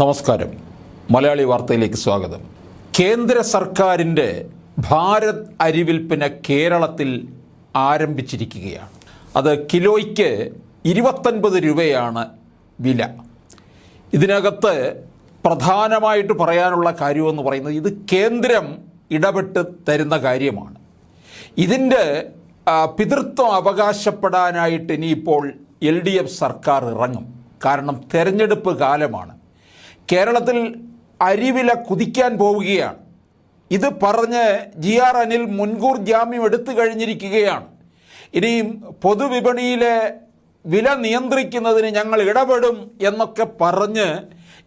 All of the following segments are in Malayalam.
നമസ്കാരം. മലയാളി വാർത്തയിലേക്ക് സ്വാഗതം. കേന്ദ്ര സർക്കാരിന്റെ ഭാരത് അരിവിൽപ്പന കേരളത്തിൽ ആരംഭിച്ചിരിക്കുകയാണ്. അത് കിലോയ്ക്ക് ഇരുപത്തൊൻപത് രൂപയാണ് വില. ഇതിനകത്ത് പ്രധാനമായിട്ട് പറയാനുള്ള കാര്യമെന്ന് പറയുന്നത് ഇത് കേന്ദ്രം ഇടപെട്ട് തരുന്ന കാര്യമാണ്. ഇതിന്റെ പിതൃത്വം അവകാശപ്പെടാനായിട്ട് ഇനിയിപ്പോൾ എൽ ഡി എഫ് സർക്കാർ ഇറങ്ങും. കാരണം തെരഞ്ഞെടുപ്പ് കാലമാണ്. കേരളത്തിൽ അരിവില കുതിക്കാൻ പോവുകയാണ്. ഇത് പറഞ്ഞ് ജി ആർ അനിൽ മുൻകൂർ ജാമ്യം എടുത്തു കഴിഞ്ഞിരിക്കുകയാണ്. ഇനിയും പൊതുവിപണിയിലെ വില നിയന്ത്രിക്കുന്നതിന് ഞങ്ങൾ ഇടപെടും എന്നൊക്കെ പറഞ്ഞ്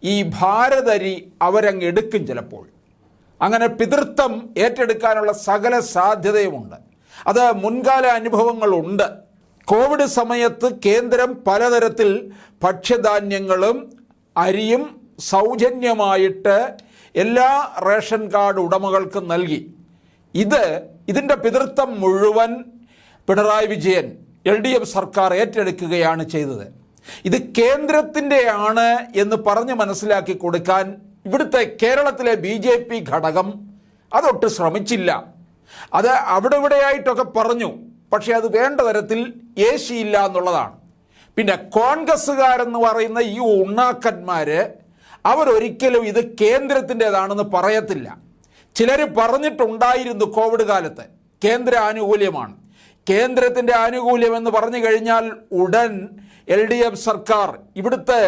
ഈ ഭാരതരി അവരങ്ങ് എടുക്കും ചിലപ്പോൾ. അങ്ങനെ പിതൃത്വം ഏറ്റെടുക്കാനുള്ള സകല സാധ്യതയുമുണ്ട്. അത് മുൻകാല അനുഭവങ്ങളുണ്ട്. കോവിഡ് സമയത്ത് കേന്ദ്രം പലതരത്തിൽ ഭക്ഷ്യധാന്യങ്ങളും അരിയും സൗജന്യമായിട്ട് എല്ലാ റേഷൻ കാർഡ് ഉടമകൾക്കും നൽകി. ഇത് ഇതിന്റെ പിതൃത്വം മുഴുവൻ Pinarayi Vijayan L D F സർക്കാർ ഏറ്റെടുക്കുകയാണ് ചെയ്തത്. ഇത് കേന്ദ്രത്തിന്റെയാണ് എന്ന് പറഞ്ഞ് മനസ്സിലാക്കി കൊടുക്കാൻ ഇവിടുത്തെ കേരളത്തിലെ ബി ജെ പി ഘടകം അതൊട്ട് ശ്രമിച്ചില്ല. അത് അവിടെ ഇവിടെയായിട്ടൊക്കെ പറഞ്ഞു. പക്ഷേ അത് വേണ്ട തരത്തിൽ ഏശിയില്ല എന്നുള്ളതാണ്. പിന്നെ കോൺഗ്രസ്സുകാരെന്ന് പറയുന്ന ഈ ഉണ്ണാക്കന്മാര് അവരൊരിക്കലും ഇത് കേന്ദ്രത്തിന്റെതാണെന്ന് പറയത്തില്ല. ചിലർ പറഞ്ഞിട്ടുണ്ടായിരുന്നു കോവിഡ് കാലത്ത് കേന്ദ്ര ആനുകൂല്യമാണ്. കേന്ദ്രത്തിന്റെ ആനുകൂല്യം എന്ന് പറഞ്ഞു കഴിഞ്ഞാൽ ഉടൻ എൽ ഡി എഫ് സർക്കാർ ഇവിടുത്തെ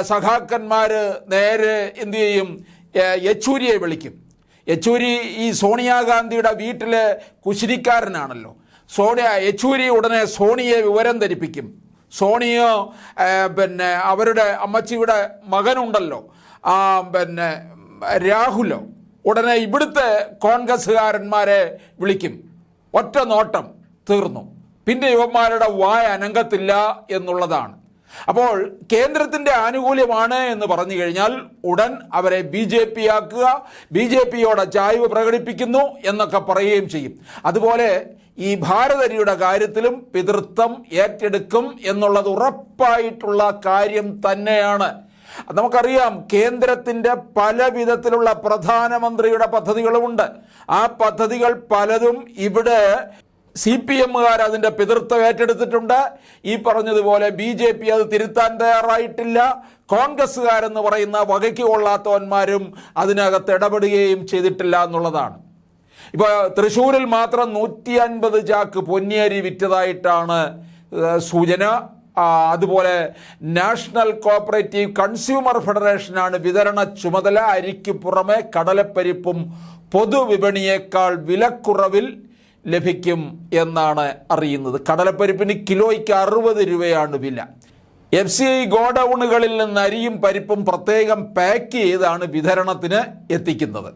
സഖാക്കന്മാർ നേരെ എന്തു ചെയ്യും? യെച്ചൂരിയെ വിളിക്കും. യെച്ചൂരി ഈ സോണിയാഗാന്ധിയുടെ വീട്ടിലെ കുശിരിക്കാരനാണല്ലോ സോണിയ യെച്ചൂരി ഉടനെ സോണിയെ വിവരം ധരിപ്പിക്കും. സോണിയോ പിന്നെ അവരുടെ അമ്മച്ചിയുടെ മകനുണ്ടല്ലോ. പിന്നെ രാഹുലോ ഉടനെ ഇവിടുത്തെ കോൺഗ്രസ്സുകാരന്മാരെ വിളിക്കും. ഒറ്റ നോട്ടം തീർന്നു. പിന്നെ യുവന്മാരുടെ വായ അനങ്കത്തില്ല എന്നുള്ളതാണ്. അപ്പോൾ കേന്ദ്രത്തിന്റെ ആനുകൂല്യമാണ് എന്ന് പറഞ്ഞു കഴിഞ്ഞാൽ ഉടൻ അവരെ ബി ജെ പി ആക്കുക ബി ജെ പിയോടെ ചായ്വ് പ്രകടിപ്പിക്കുന്നു എന്നൊക്കെ പറയുകയും ചെയ്യും. അതുപോലെ ഈ ഭാരതരിയുടെ കാര്യത്തിലും പിതൃത്വം ഏറ്റെടുക്കും എന്നുള്ളത് ഉറപ്പായിട്ടുള്ള കാര്യം തന്നെയാണ്. നമുക്കറിയാം കേന്ദ്രത്തിന്റെ പല വിധത്തിലുള്ള പ്രധാനമന്ത്രിയുടെ പദ്ധതികളുമുണ്ട്. ആ പദ്ധതികൾ പലതും ഇവിടെ സി പി എമ്മുകാർ അതിന്റെ പിതൃത്വം ഏറ്റെടുത്തിട്ടുണ്ട്. ഈ പറഞ്ഞതുപോലെ ബി ജെ പി അത് തിരുത്താൻ തയ്യാറായിട്ടില്ല. കോൺഗ്രസ്സുകാരെന്ന് പറയുന്ന വകയ്ക്ക് കൊള്ളാത്തവന്മാരും അതിനകത്ത് ഇടപെടുകയും ചെയ്തിട്ടില്ല എന്നുള്ളതാണ്. ഇപ്പൊ തൃശ്ശൂരിൽ മാത്രം നൂറ്റി അൻപത് ചാക്ക് പൊന്നിയരി വിറ്റതായിട്ടാണ് സൂചന. അതുപോലെ നാഷണൽ കോപ്പറേറ്റീവ് കൺസ്യൂമർ ഫെഡറേഷനാണ് വിതരണ ചുമതല. അരിക്ക് പുറമെ കടലപ്പരിപ്പും പൊതുവിപണിയേക്കാൾ വിലക്കുറവിൽ ലഭിക്കും എന്നാണ് അറിയുന്നത്. കടലപ്പരിപ്പിന് കിലോയ്ക്ക് അറുപത് രൂപയാണ് വില. എഫ് സി ഐ ഗോഡൌണുകളിൽ നിന്ന് അരിയും പരിപ്പും പ്രത്യേകം പാക്ക് ചെയ്താണ് വിതരണത്തിന് എത്തിക്കുന്നത്.